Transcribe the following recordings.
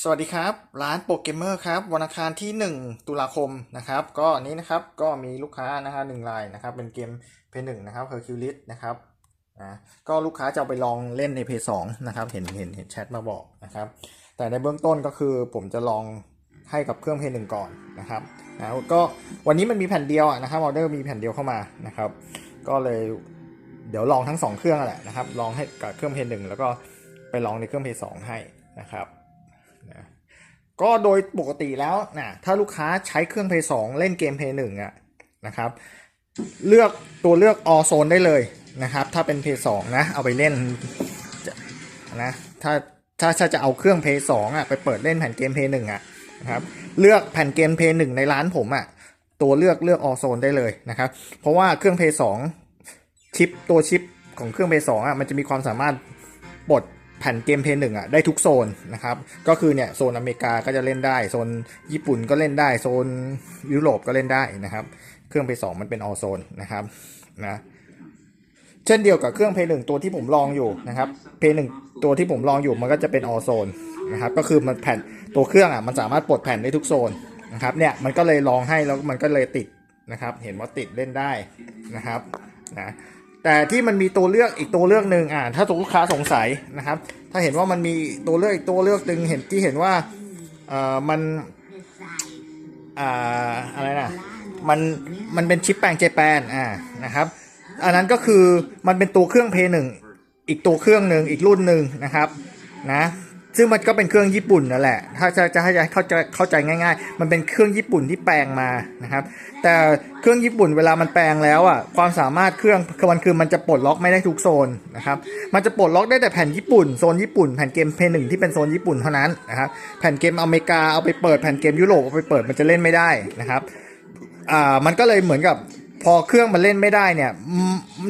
สวัสดีครับ ร้านโปรเกมเมอร์ครับวันอังคารที่ 1 ตุลาคมนะครับ ก็นี้นะครับก็มีลูกค้านะฮะหนึ่งรายนะครับ เป็นเกมเพย์หนึ่งนะครับ Hercules นะครับนะก็ลูกค้าจะเอาไปลองเล่นในเพย์สองนะครับ เห็นเห็นเห็นแชทมาบอกนะครับ แต่ในเบื้องต้นก็คือผมจะลองให้กับเครื่องเพย์หนึ่งก่อนนะครับนะก็วันนี้มันมีแผ่นเดียวอะนะครับออเดอร์มีแผ่นเดียวเข้ามานะครับ ก็เลยเดี๋ยวลองทั้งสองเครื่องแหละนะครับลองให้กับเครื่องเพย์หนึ่งแล้วก็ไปลองในเครื่องเพย์สองให้นะครับ ก็โดยปกติแล้วนะถ้าลูกค้าใช้เครื่อง Play 2 เล่นเกม Play 1อะนะครับ เลือกตัวเลือก All Zone ได้เลยนะครับ ถ้าเป็น Play 2 นะ เอาไปเล่นนะถ้าถ้าถ้าจะเอาเครื่อง Play 2อะไปเปิดเล่นแผ่นเกม Play 1อะนะครับเลือกแผ่นเกม Play 1ในร้านผมอะตัวเลือกเลือก All Zone ได้เลยนะครับ เพราะว่าเครื่อง Play 2ชิปตัวชิปของเครื่อง Play 2อะมันจะมีความสามารถปลด แผ่นเกมเพย์หนึ่งอะได้ทุกโซนนะครับ ก็คือเนี่ยโซนอเมริกาก็จะเล่นได้ โซนญี่ปุ่นก็เล่นได้ โซนยุโรปก็เล่นได้นะครับ เครื่องเพย์สองมันเป็นออโซนนะครับนะเช่นเดียวกับเครื่องเพย์หนึ่งตัวที่ผมลองอยู่นะครับเพย์หนึ่งตัวที่ผมลองอยู่มันก็จะเป็นออโซนนะครับก็คือมันแผ่นตัวเครื่องอะมันสามารถปลดแผ่นได้ทุกโซนนะครับเนี่ยมันก็เลยลองให้แล้วมันก็เลยติดนะครับ เห็นว่าติดเล่นได้นะครับนะ แต่ที่มันมีตัวเลือกอีกตัวเลือกหนึ่งอ่าถ้าตัวลูกค้าสงสัยนะครับ ถ้าเห็นว่ามันมีตัวเลือกอีกตัวเลือกหนึ่งเห็นที่เห็นว่าเอ่อมันอ่าอะไรนะมันมันเป็นชิปแปลงเจแปนอ่านะครับ อันนั้นก็คือมันเป็นตัวเครื่องเพย์หนึ่งอีกตัวเครื่องหนึ่งอีกรุ่นหนึ่งนะครับนะ ซึ่งมันก็เป็นเครื่องญี่ปุ่นนั่นแหละ ถ้าจะจะให้เข้าใจเข้าใจง่าย ๆ มันเป็นเครื่องญี่ปุ่นที่แปลงมานะครับ แต่เครื่องญี่ปุ่นเวลามันแปลงแล้วอะ ความสามารถเครื่องคือมันคือมันจะปลดล็อกไม่ได้ทุกโซนนะครับ มันจะปลดล็อกได้แต่แผ่นญี่ปุ่นโซนญี่ปุ่นแผ่นเกมเพย์หนึ่งที่เป็นโซนญี่ปุ่นเท่านั้นนะครับ แผ่นเกมอเมริกาเอาไปเปิดแผ่นเกมยุโรปเอาไปเปิดมันจะเล่นไม่ได้นะครับ อ่า มันก็เลยเหมือนกับ พอเครื่องมันเล่นไม่ได้เนี่ย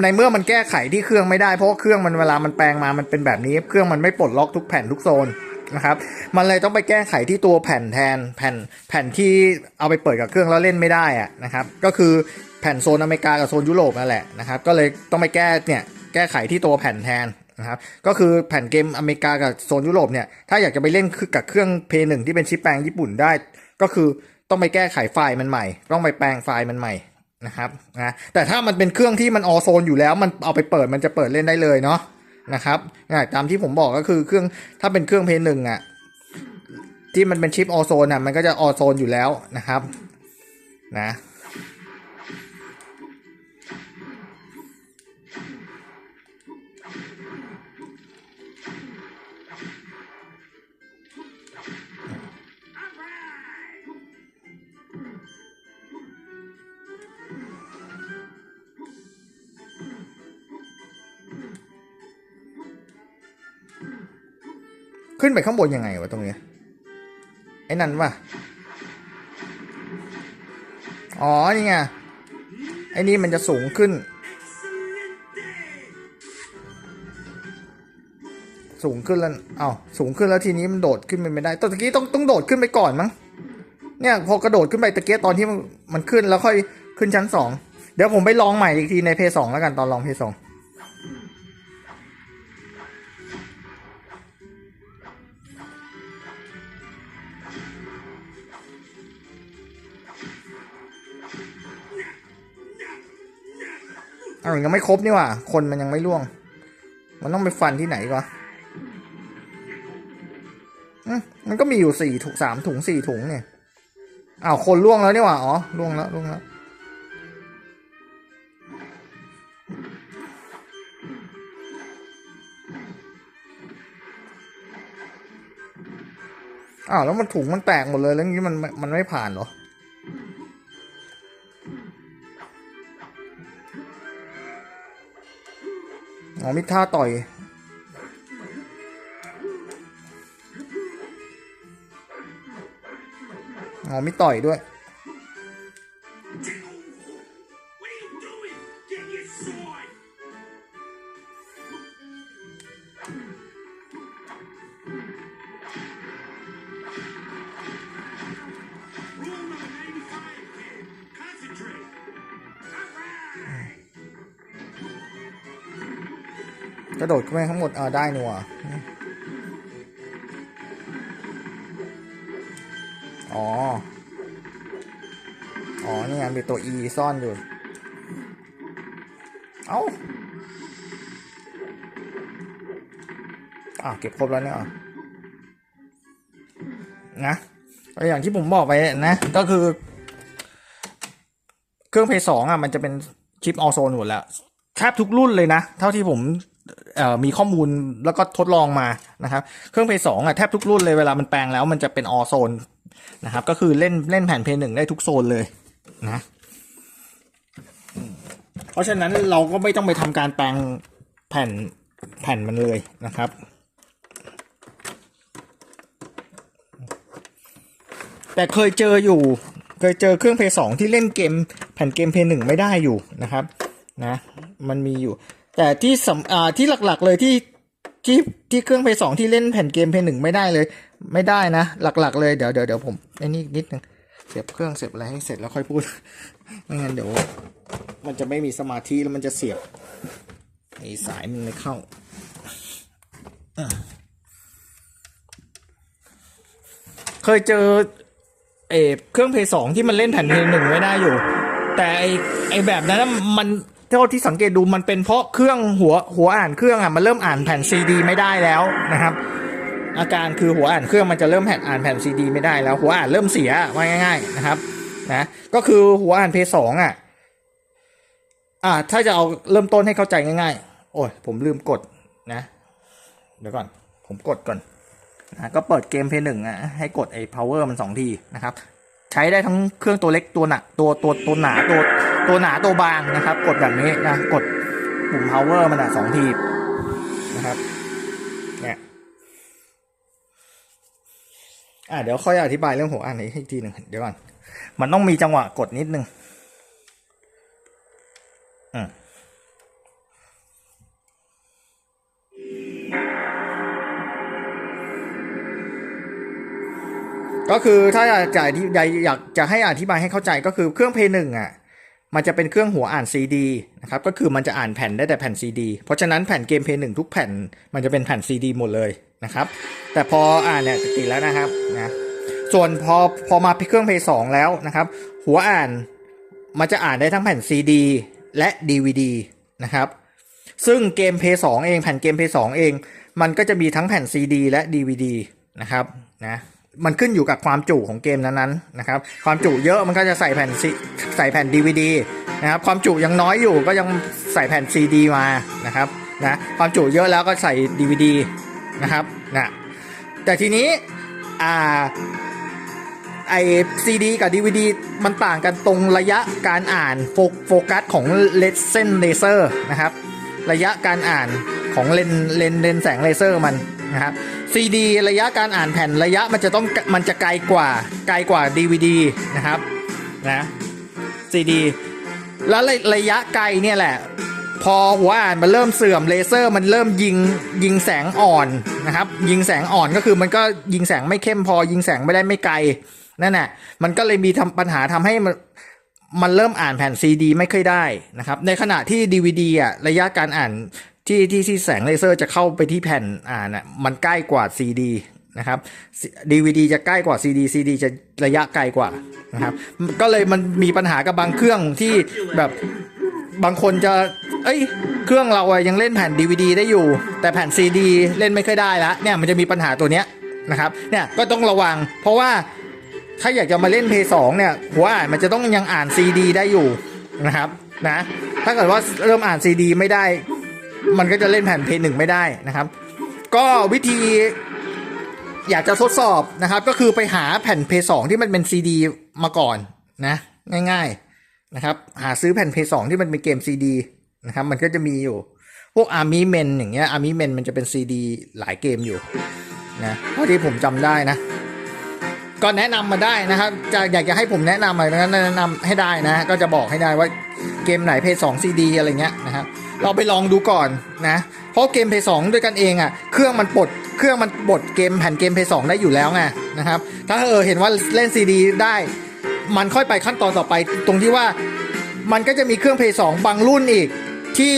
ในเมื่อมันแก้ไขที่เครื่องไม่ได้เพราะาเครื่องมันเวลามันแปลงมามันเป็นแบบนี้ เครื่องมันไม่ปลดล็อกทุกแผ่นทุกโซนนะครับ มันเลยต้องไปแก้ไขที่ตัวแผ่นแทนแผ่นแผ่นที่เอาไปเปิดกับเครื่องแล้วเล่นไม่ได้อะนะครับ ก็คือแผ่นโซนอเมริกากับโซนยุโรปนั่นแหละนะครับ ก็เลยต้องไปแก้เนี่ยแก้ไขที่ตัวแผ่นแทนนะครับ ก็คือแผ่นเกมอเมริกากับโซนยุโรปเนี่ย ถ้าอยากจะไปเล่นกับเครื่องเพย์หนึ่งที่เป็นชิปแปลงญี่ปุ่นได้ ก็คือต้องไปแก้ไขไฟล์มันใหม่ ต้องไปแปลงไฟล์มันใหม่ นะครับนะแต่ถ้ามันเป็นเครื่องที่มันออโซนอยู่แล้วมันเอาไปเปิดมันจะเปิดเล่นได้เลยเนาะนะครับนะตามที่ผมบอกก็คือเครื่องถ้าเป็นเครื่องเพย์หนึ่งอะที่มันเป็นชิปออโซนอะมันก็จะออโซนอยู่แล้วนะครับนะ ขึ้นไปข้างบนยังไงวะตรงเนี้ยไอ้นั่นวะอ๋อนี่ไงไอ้นี่มันจะสูงขึ้น สูงขึ้นแล้วเอ้าสูงขึ้นแล้วทีนี้มันโดดขึ้นไปไม่ได้ตอนตะกี้ต้องต้องโดดขึ้นไปก่อนมั้งเนี่ยพอกระโดดขึ้นไปตะเกียตอนที่มันมันขึ้นแล้วค่อยขึ้นชั้นสองเดี๋ยวผมไปลองใหม่อีกทีในเพย์สองแล้วกันตอนลองเพย์สอง อ้าวยังไม่ครบนี่ว่า คนมันยังไม่ล่วง มันต้องไปฟันที่ไหนก่อนมันก็มีอยู่สี่ถุงสามถุงสี่ถุงเนี่ยอ้าวคนล่วงแล้วนี่ว่าอ๋อล่วงแล้วล่วงแล้วอ้าวแล้วมันถุงมันแตกหมดเลยแล้วงี้มันมันไม่ผ่านเหรอ อ๋อมิท่าต่อย อ๋อมิต่อยด้วย กระโดดขึ้นไปทั้งหมดอ่าได้นี่ว่าอ๋อ อ๋อ นี่ไงมีตัว E ซ่อนอยู่ เอ้าอ่าวเก็บครบแล้วเนี่ยเหรอนะก็อย่างที่ผมบอกไปนะ ก็คือ เครื่องเพย์สองอะ มันจะเป็นชิปออโซนหมดแล้วแทบทุกรุ่นเลยนะ เท่าที่ผม มีข้อมูลแล้วก็ทดลองมานะครับเครื่องเพย์สองอะแทบทุกรุ่นเลยเวลามันแปลงแล้วมันจะเป็นออโซนนะครับก็คือเล่นเล่นแผ่นเพย์หนึ่งได้ทุกโซนเลยนะเพราะฉะนั้นเราก็ไม่ต้องไปทำการแปลงแผ่นแผ่นมันเลยนะครับแต่เคยเจออยู่ เคยเจอเครื่องเพย์สองที่เล่นเกมแผ่นเกมเพย์หนึ่งไม่ได้อยู่นะครับ นะ มันมีอยู่ แต่ที่สำอ่าที่หลักๆเลยที่ที่ที่เครื่องเพย์สองที่เล่นแผ่นเกมเพย์หนึ่งไม่ได้เลย ไม่ได้นะ หลักๆ เลยเดี๋ยวเดี๋ยวเดี๋ยวผมไอ้นี่นิดนึงเสียบเครื่องเสียบอะไรให้เสร็จแล้วค่อยพูดไม่งั้นเดี๋ยว มันจะไม่มีสมาธิแล้วมันจะเสียบไอ้สายมันไม่เข้าเคยเจอเอเครื่องเพย์สองที่มันเล่นแผ่นเพย์หนึ่งไม่ได้อยู่ แต่ไอไอแบบนั้นมัน เท่าที่สังเกตดูมันเป็นเพราะเครื่องหัวหัวอ่านเครื่องอะมันเริ่มอ่านแผ่นซีดีไม่ได้แล้วนะครับ อาการคือหัวอ่านเครื่องมันจะเริ่มแผ่นอ่านแผ่นซีดีไม่ได้แล้วหัวอ่านเริ่มเสียว่าง่าย ๆนะครับนะก็คือหัวอ่านเพย์สองอะอ่าถ้าจะเอาเริ่มต้นให้เข้าใจง่าย ๆ โอ้ยผมลืมกดนะเดี๋ยวก่อนผมกดก่อนนะก็เปิดเกมเพย์หนึ่งอะให้กดไอ้ power มันสองทีนะครับ ใช้ได้ทั้งเครื่องตัวเล็กตัวหนักตัวตัวตัวหนาตัวตัวหนาตัวบางนะครับ กดแบบนี้นะกดปุ่ม power มันอะสองทีนะครับเนี่ยอะเดี๋ยวค่อยอธิบายเรื่องหัวอ่านนี้ให้อีกทีหนึ่งเดี๋ยวก่อนมันต้องมีจังหวะกดนิดนึงอืม ก็คือถ้าอยากจะอธิบายอยากจะให้อธิบายให้เข้าใจก็คือเครื่องเพย์หนึ่งอะมันจะเป็นเครื่องหัวอ่านซีดีนะครับก็คือมันจะอ่านแผ่นได้แต่แผ่นซีดีเพราะฉะนั้นแผ่นเกมเพย์หนึ่งทุกแผ่นมันจะเป็นแผ่นซีดีหมดเลยนะครับ แต่พออ่านเนี่ยติดแล้วนะครับนะส่วนพอพอมาเครื่องเพย์สองแล้วนะครับ หัวอ่านมันจะอ่านได้ทั้งแผ่นซีดีและ DVD นะครับซึ่งเกมเพย์สองเองแผ่นเกมเพย์สองเอง มันก็จะมีทั้งแผ่น CD และ DVD นะครับนะ มันขึ้นอยู่กับความจุของเกมนั้นๆนะครับ ความจุเยอะมันก็จะใส่แผ่นใส่แผ่น DVD นะครับ ความจุยังน้อยอยู่ก็ยังใส่แผ่น CD มานะครับนะความจุเยอะแล้วก็ใส่ DVD นะครับนะแต่ทีนี้อ่าไอซีดีกับ DVD มันต่างกันตรงระยะการอ่านโฟโฟกัสของเลนเส้นเลเซอร์นะครับ ระยะการอ่านของเลนเลนเลนแสงเลเซอร์มันนะครับ ซีดีระยะการอ่านแผ่นระยะมันจะต้องมันจะไกลกว่าไกลกว่า DVD นะครับนะซีดีแล้วระยะไกลเนี่ยแหละ พอหัวอ่านมันเริ่มเสื่อมเลเซอร์มันเริ่มยิงยิงแสงอ่อนนะครับ ยิงแสงอ่อนก็คือมันก็ยิงแสงไม่เข้มพอยิงแสงไม่ได้ไม่ไกลนั่นแหละมันก็เลยมีทำปัญหาทำให้มันมันเริ่มอ่านแผ่นซีดีไม่ค่อยได้นะครับ ในขณะที่ DVD อะระยะการอ่าน ที่ที่ที่แสงเลเซอร์จะเข้าไปที่แผ่นอ่านอะมันใกล้กว่า CD นะครับ DVD จะใกล้กว่า CD CD จะระยะไกลกว่านะครับก็เลยมันมีปัญหากับบางเครื่องที่แบบบางคนจะ เอ้ย เครื่องเราอะยังเล่นแผ่น DVD ได้อยู่ แต่แผ่น CD เล่นไม่ค่อยได้ล้วเนี่ยมันจะมีปัญหาตัวเนี้ยนะครับ เนี่ยก็ต้องระวัง เพราะว่าถ้าอยากจะมาเล่นเพย์สองเนี่ยหัวอ่านมันจะต้องยังอ่านซีดีได้อยู่นะครับนะถ้าเกิดว่าเริ่มอ่านซีดีไม่ได้ มันก็จะเล่นแผ่นเพย์หนึ่งไม่ได้นะครับ ก็วิธีอยากจะทดสอบนะครับ ก็คือไปหาแผ่นเพย์สองที่มันเป็นซีดีมาก่อนนะ ง่าย ๆนะครับ หาซื้อแผ่นเพย์สองที่มันเป็นเกมซีดีนะครับ มันก็จะมีอยู่ พวกอาร์มี่เมนอย่างเงี้ยอาร์มี่เมนมันจะเป็นซีดีหลายเกมอยู่นะเท่าที่ผมจำได้นะก็แนะนำมาได้นะครับจะอยากจะให้ผมแนะนำอะไรนั้นแนะนำให้ได้นะ ก็จะบอกให้ได้ว่าเกมไหนเพย์สองซีดีอะไรเงี้ยนะครับ เราไปลองดูก่อนนะ เพราะเกมเพย์สองด้วยกันเองอะ เครื่องมันปลด เครื่องมันบดเกมแผ่นเกมเพย์สองได้อยู่แล้วไงนะครับ ถ้าเออเห็นว่าเล่นซีดีได้ มันค่อยไปขั้นตอนต่อไป ตรงที่ว่ามันก็จะมีเครื่องเพย์สองบางรุ่นอีก ที่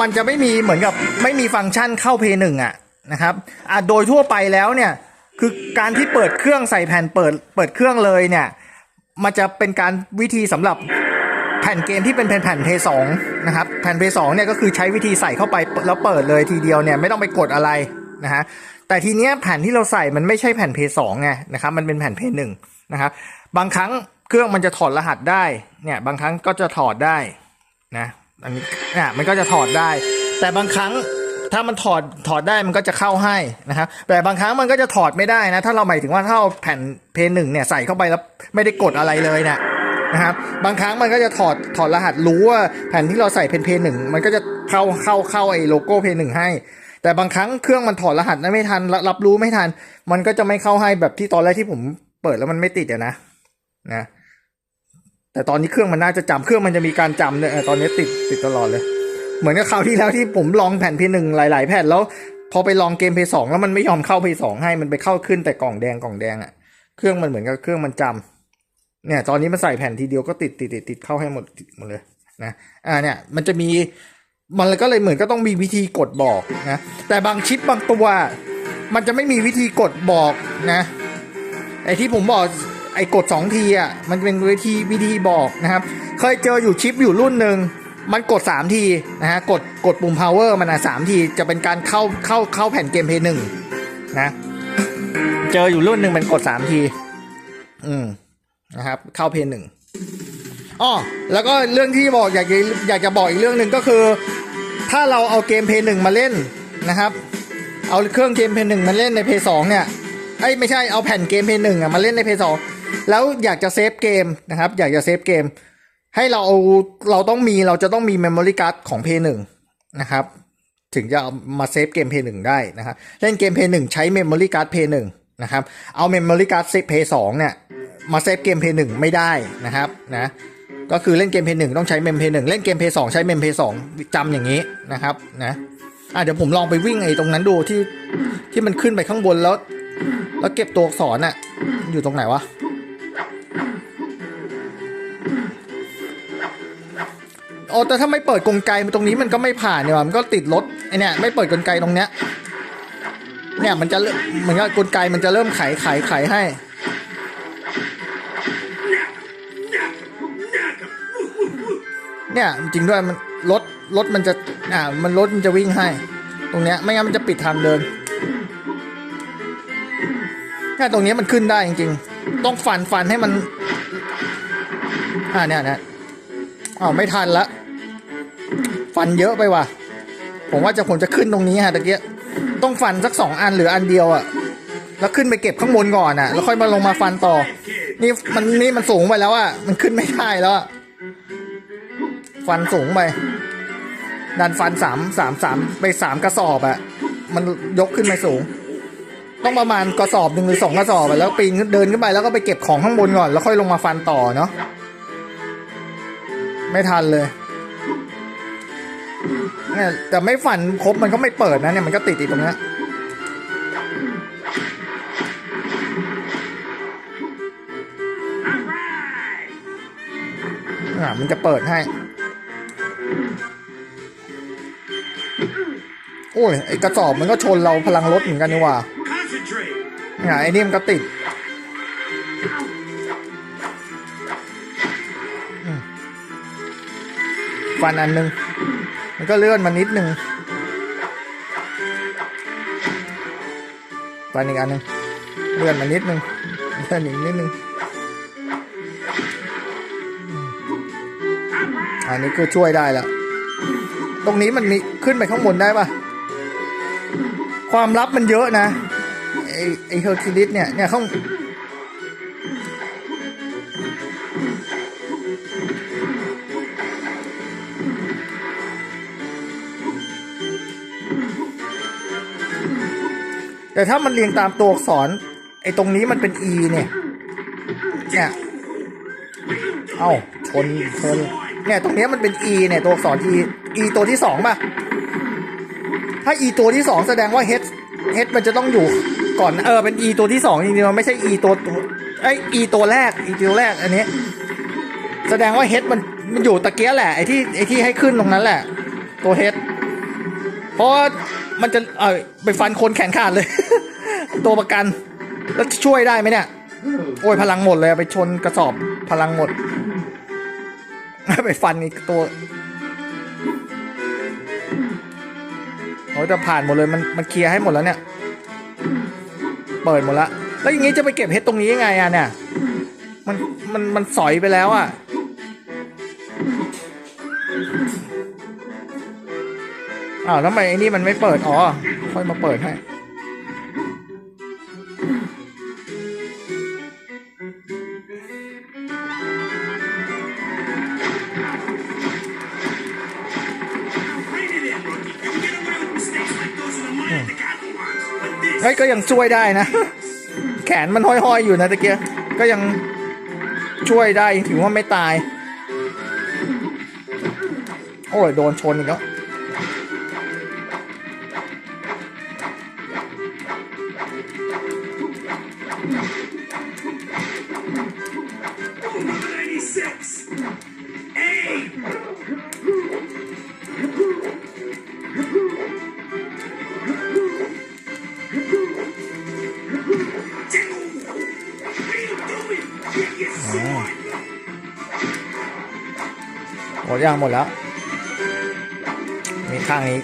มันจะไม่มีเหมือนกับไม่มีฟังก์ชันเข้าเพย์หนึ่งอะนะครับอะโดยทั่วไปแล้วเนี่ยคือการที่เปิดเครื่องใส่แผ่นเปิดเปิดเครื่องเลยเนี่ยมันจะเป็นการวิธีสำหรับ แผ่นเกมที่เป็นแผ่นแผ่นเพย์สองนะครับ แผ่นเพย์สองเนี่ยก็คือใช้วิธีใส่เข้าไปแล้วเปิดเลยทีเดียวเนี่ยไม่ต้องไปกดอะไรนะฮะ แต่ทีเนี้ยแผ่นที่เราใส่มันไม่ใช่แผ่นเพย์สองไงนะครับ มันเป็นแผ่นเพย์หนึ่งนะครับ บางครั้งเครื่องมันจะถอดรหัสได้ เนี่ยบางครั้งก็จะถอดได้นะอันนี้เนี่ยมันก็จะถอดได้ แต่บางครั้งถ้ามันถอดถอดได้มันก็จะเข้าให้นะครับ แต่บางครั้งมันก็จะถอดไม่ได้นะ ถ้าเราหมายถึงว่าถ้าเอาแผ่นเพย์หนึ่งเนี่ยใส่เข้าไปแล้วไม่ได้กดอะไรเลยเนี่ย นะครับ บางครั้งมันก็จะถอดถอดรหัสรู้ว่าแผ่นที่เราใส่เป็นเพย์หนึ่งมันก็จะเข้าเข้าเข้าไอ้โลโก้เพย์หนึ่งให้ แต่บางครั้งเครื่องมันถอดรหัสนั้นไม่ทันรับรับรู้ไม่ทัน มันก็จะไม่เข้าให้แบบที่ตอนแรกที่ผมเปิดแล้วมันไม่ติดอะนะนะแต่ตอนนี้เครื่องมันน่าจะจำเครื่องมันจะมีการจำเนี่ยตอนนี้ติดติดตลอดเลย เหมือนกับคราวที่แล้วที่ผมลองแผ่นเพย์หนึ่งหลาย ๆ แผ่นแล้ว พอไปลองเกมเพย์สองแล้วมันไม่ยอมเข้าเพย์สองให้มันไปเข้าขึ้นแต่กล่องแดงกล่องแดงอะเครื่องมันเหมือนกับเครื่องมันจำ เนี่ยตอนนี้มันใส่แผ่นทีเดียวก็ติดติดติดติดเข้าให้หมดหมดเลยนะอ่าเนี่ยมันจะมีมันก็เลยเหมือนก็ต้องมีวิธีกดบอกนะแต่บางชิปบางตัวมันจะไม่มีวิธีกดบอกนะไอที่ผมบอกไอกดสองทีอะมันเป็นวิธีวิธีบอกนะครับ เคยเจออยู่ชิปอยู่รุ่นหนึ่งมันกดสามทีนะฮะกดกดปุ่ม power มันอะสามทีจะเป็นการเข้าเข้าเข้าแผ่นเกมเพย์หนึ่งนะ เจออยู่รุ่นหนึ่งมันกดสามที อืม นะครับ เข้าเพย์หนึ่งอ๋อแล้วก็เรื่องที่บอกอยากจะอยากจะบอกอีกเรื่องหนึ่งก็คือ ถ้าเราเอาเกมเพย์หนึ่งมาเล่นนะครับ เอาเครื่องเกมเพย์หนึ่งมาเล่นในเพย์สองเนี่ยไอ้ไม่ใช่เอาแผ่นเกมเพย์หนึ่งอะมาเล่นในเพย์สองแล้วอยากจะเซฟเกมนะครับ อยากจะเซฟเกม ให้เราเอาเราต้องมีเราจะต้องมีเมมโมรี่การ์ดของเพย์หนึ่งนะครับถึงจะเอามาเซฟเกมเพย์หนึ่งได้นะครับเล่นเกมเพย์หนึ่งใช้เมมโมรี่การ์ดเพย์หนึ่งนะครับ เอาเมมโมรี่การ์ดเซฟเพย์สองเนี่ย มาเซฟเกมเพย์หนึ่งไม่ได้นะครับนะก็คือเล่นเกมเพย์หนึ่งต้องใช้เมมเพย์หนึ่งเล่นเกมเพย์สองใช้เมมเพย์สองจำอย่างนี้นะครับนะอะเดี๋ยวผมลองไปวิ่งไอ้ตรงนั้นดูที่ที่มันขึ้นไปข้างบนแล้ว แล้วเก็บตัวอักษรน่ะอยู่ตรงไหนวะโอ้แต่ถ้าไม่เปิดกลไกมันตรงนี้มันก็ไม่ผ่านเนี่ยมันก็ติดรถไอเนี่ยไม่เปิดกลไกตรงเนี้ยเนี่ยมันจะเริ่มเหมือนกับกลไกมันจะเริ่มไขไขไขให้ เนี่ยจริงด้วยมันรถรถมันจะอ่ามันรถมันจะวิ่งให้ ตรงเนี้ยไม่งั้นมันจะปิดทางเดินแค่ยตรงเนี้ยมันขึ้นได้จริงๆ ต้องฟันฟันให้มัน อ่าเนี่ยเนี่ยอ้าวไม่ทันละ ฟันเยอะไปว่ะ ผมว่าจะผมจะขึ้นตรงนี้ฮะตะเกียต้องฟันสักสองอันหรืออันเดียวอะแล้วขึ้นไปเก็บข้างบนก่อนอะแล้วค่อยมาลงมาฟันต่อ นี่มันนี่มันสูงไปแล้วอะมันขึ้นไม่ได้แล้วอะ ฟันสูงไป ดันฟันสามสามสามไปสามกระสอบอะมันยกขึ้นไปสูง ต้องประมาณกระสอบหนึ่งหรือสองกระสอบอะแล้วปีนเดินขึ้นไปแล้วก็ไปเก็บของข้างบนก่อน แล้วค่อยลงมาฟันต่อเนาะไม่ทันเลยเนี่ยแต่ไม่ฝันครบมันก็ไม่เปิดนะเนี่ยมันก็ติดอีกตรงเนี้ยอ่ามันจะเปิดให้ โอ้ยไอกระสอบมันก็ชนเราพลังรถเหมือนกันนี่ว่า Concentrate. เนี่ยไอนี่มันก็ติดฟันอันหนึ่งมันก็เลื่อนมานิดหนึ่งฟันอีกอันหนึ่งเลื่อนมานิดหนึ่งเลื่อนอีกนิดหนึ่งอันนี้ก็ช่วยได้แล้วตรงนี้มันมีขึ้นไปข้างบนได้ปะ ความลับมันเยอะนะ ไอไอเฮอร์คิลิสเนี่ย เนี่ยเขาแต่ถ้ามันเรียงตามตัวอักษร ไอตรงนี้มันเป็น e เนี่ย เนี่ย เอ้าชนชน เนี่ย ตรงนี้มันเป็น e เนี่ย ตัวอักษร e e ตัวที่สองป่ะ ถ้า e ตัวที่สองแสดงว่า h h มันจะต้องอยู่ก่อนเออเป็น e ตัวที่สองจริงๆมันไม่ใช่ e ตัวตัวไอ e ตัวแรก e ตัวแรกอันนี้ แสดงว่า h มันมันอยู่ตะเกียแหละไอที่ไอที่ให้ขึ้นตรงนั้นแหละ ตัว h เพราะมันจะเออไปฟันคนแขนขาดเลย ตัวประกัน แล้วช่วยได้ไหมเนี่ย โอ้ยพลังหมดเลยไปชนกระสอบพลังหมดไปฟันอีกตัว เขาจะผ่านหมดเลยมันมันเคลียร์ให้หมดแล้วเนี่ย เปิดหมดละแล้วอย่างงี้จะไปเก็บเฮดตรงนี้ยังไงอะเนี่ย มันมันมันสอยไปแล้วอะอ้าวแล้วทำไมไอ้นี่มันไม่เปิด อ๋อ ค่อยมาเปิดให้ เฮ้ยก็ยังช่วยได้นะ แขนมันห้อยๆอยู่นะตะเกียก็ยังช่วยได้ถือว่าไม่ตาย โอ้ยโดนชนอีกแล้ว หมดยังหมดแล้ว มีข้างนี้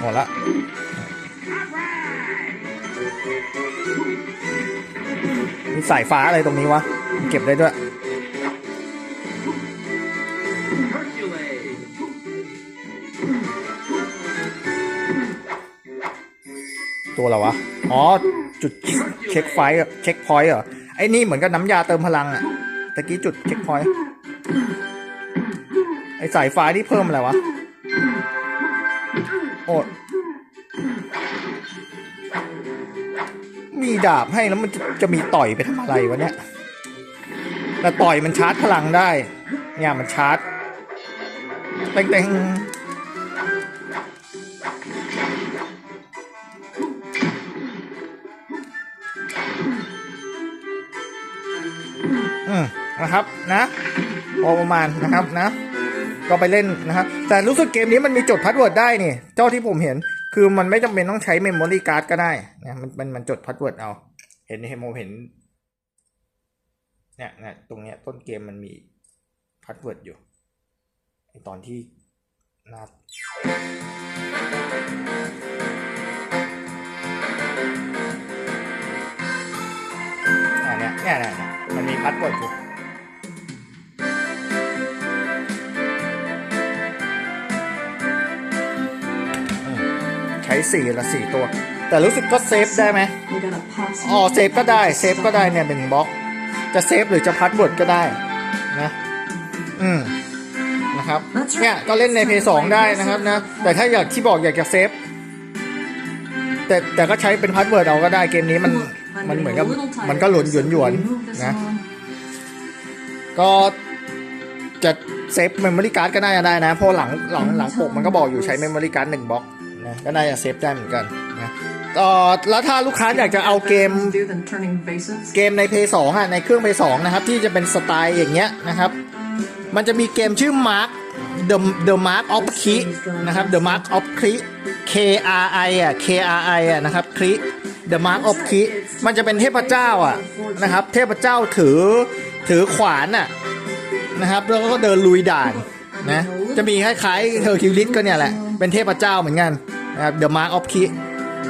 หมดละมีสายฟ้าอะไรตรงนี้วะ เก็บได้ด้วย ตัวอะไรวะ อ๋อ จุดเช็คไฟท์อะเช็คพอยต์เหรอ ไอ้นี่เหมือนกับน้ำยาเติมพลังอะตะกี้จุดเช็คพอยต์ไอ้สายฟ้านี่เพิ่มอะไรวะ โอ้มีดาบให้แล้วมันจะจะมีต่อยไปทำอะไรวะเนี่ย แต่ต่อยมันชาร์จพลังได้ เนี่ยมันชาร์จเต็งๆ อืมนะครับนะพอประมาณนะครับนะ ก็ไปเล่นนะครับแต่รู้สึกเกมนี้มันมีจดพาสเวิร์ดได้นี่ เจ้าที่ผมเห็น คือมันไม่จำเป็นต้องใช้เมมโมรี่การ์ดก็ได้นะมันมันมันจดพาสเวิร์ดเอา เห็นเห็นผมเห็นเนี่ยเนี่ยตรงเนี้ยต้นเกมมันมีพาสเวิร์ดอยู่ตอนที่น้า เนี่ยเนี่ยมันมีพาสเวิร์ดอยู่ใช้สี่ละสี่ตัว แต่รู้สึกก็เซฟได้ไหมอ๋อเซฟก็ได้เซฟก็ได้เนี่ยหนึ่งบล็อก จะเซฟหรือจะพัดบทก็ได้นะอืมนะครับเนี่ยก็เล่นในเพย์สองได้นะครับนะ แต่ถ้าอยากที่บอกอยากจะเซฟแต่แต่ก็ใช้เป็นพาสเวิร์ดเอาก็ได้เกมนี้มัน มันเหมือน getting กับ a little tired มันก็หลวนหยวนหยวน Can we move this นะ along? ก็จะเซฟเมมโมรี่การ์ดก็น่าจะได้นะ เพราะหลังหลังหลังปกมันก็บอกอยู่ใช้เมมโมรี่การ์ดหนึ่งบล็อกนะก็น่าจะเซฟได้เหมือนกันนะต่อแล้วถ้าลูกค้าอยากจะเอาเกม Do than turning basics. เกมใน p 2อะในเครื่อง p 2นะครับ ที่จะเป็นสไตล์อย่างเงี้ยนะครับ มันจะมีเกมชื่อ Mark The The Mark of Key นะครับ The Mark of Key K R I อะ K R I อะนะครับ Key The Mark of Key มันจะเป็นเทพเจ้าอะนะครับ เทพเจ้าถือถือขวานอะนะครับ แล้วก็เดินลุยด่านนะจะมีคล้ายๆเทอร์คิวลิสก็เนี่ยแหละ เป็นเทพเจ้าเหมือนกันนะครับ The Mark of Key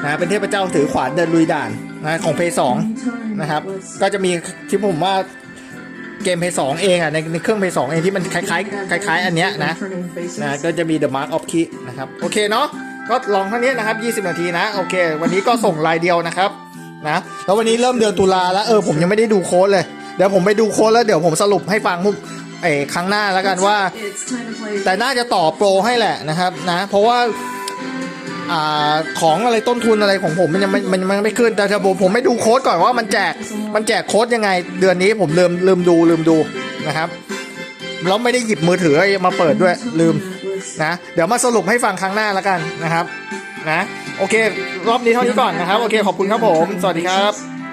นะเป็นเทพเจ้าถือขวานเดินลุยด่านนะของ p 2นะครับ ก็จะมีที่ผมว่าเกมเพย์สองเองอะในในเครื่องเพย์สองเองที่มันคล้ายๆคล้ายๆ อันเนี้ยนะนะก็จะมี The Mark of Key นะครับ โอเคเนาะ ก็ลองเท่านี้นะครับ 20 นาทีนะโอเค วันนี้ก็ส่งรายเดียวนะครับนะแล้ววันนี้เริ่มเดือนตุลาแล้วเออผมยังไม่ได้ดูโค้ดเลย เดี๋ยวผมไปดูโค้ดแล้วเดี๋ยวผมสรุปให้ฟังมุกเออครั้งหน้าแล้วกันว่า แต่น่าจะต่อโปรให้แหละนะครับนะเพราะว่าอ่าของอะไรต้นทุนอะไรของผมมันยังไม่มันมันไม่ขึ้นแต่ถ้าผมผมไม่ดูโค้ดก่อนว่ามันแจกมันแจกโค้ดยังไง เดือนนี้ผมลืมลืมดูลืมดูนะครับแล้วไม่ได้หยิบมือถือมาเปิดด้วยลืม นะเดี๋ยวมาสรุปให้ฟังครั้งหน้าแล้วกันนะครับนะโอเค รอบนี้เท่านี้ก่อนนะครับ โอเค ขอบคุณครับผม สวัสดีครับ